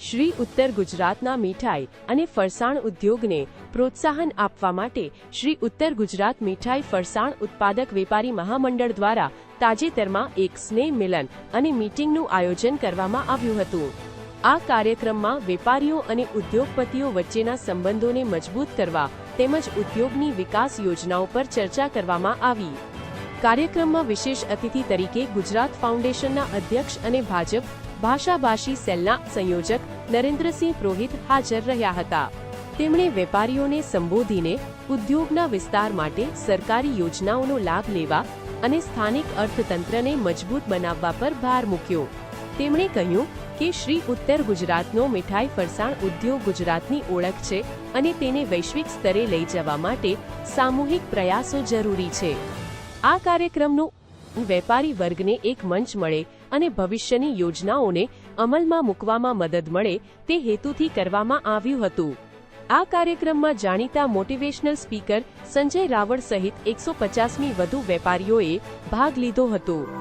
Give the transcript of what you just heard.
શ્રી ઉત્તર ગુજરાતના મીઠાઈ અને ફરસાણ ઉદ્યોગને પ્રોત્સાહન આપવા માટે શ્રી ઉત્તર ગુજરાત મીઠાઈ ફરસાણ ઉત્પાદક વેપારી મહામંડળ દ્વારા તાજેતરમાં એક સ્નેહ મિલન અને મીટિંગનું આયોજન કરવામાં આવ્યું હતું. આ કાર્યક્રમમાં વેપારીઓ અને ઉદ્યોગપતિઓ વચ્ચેના સંબંધોને મજબૂત કરવા તેમજ ઉદ્યોગની વિકાસ યોજનાઓ પર ચર્ચા કરવામાં આવી. કાર્યક્રમમાં વિશેષ અતિથિ તરીકે ગુજરાત ફાઉન્ડેશનના અધ્યક્ષ અને ભાજપ ભાષાભાષી સેલના સંયોજક નરેન્દ્રસિંહ પુરોહિત હાજર રહ્યા હતા. તેમણે વેપારીઓને સંબોધીને ઉદ્યોગના વિસ્તાર માટે સરકારી યોજનાઓનો લાભ લેવા અને સ્થાનિક અર્થતંત્રને મજબૂત બનાવવા પર ભાર મૂક્યો. તેમણે કહ્યું કે શ્રી ઉત્તર ગુજરાતનો મીઠાઈ ફરસાણ ઉદ્યોગ ગુજરાતની ઓળખ છે અને તેને વૈશ્વિક સ્તરે લઈ જવા માટે સામૂહિક પ્રયાસો જરૂરી છે. આ કાર્યક્રમનું વેપારી વર્ગને એક મંચ મળે અને ભવિષ્યની યોજનાઓને અમલમાં મૂકવામાં મદદ મળે તે હેતુથી કરવામાં આવ્યું હતું. આ કાર્યક્રમમાં જાણીતા મોટિવેશનલ સ્પીકર સંજય રાવળ સહિત એકસો પચાસમી વધુ વેપારીઓએ ભાગ લીધો હતો.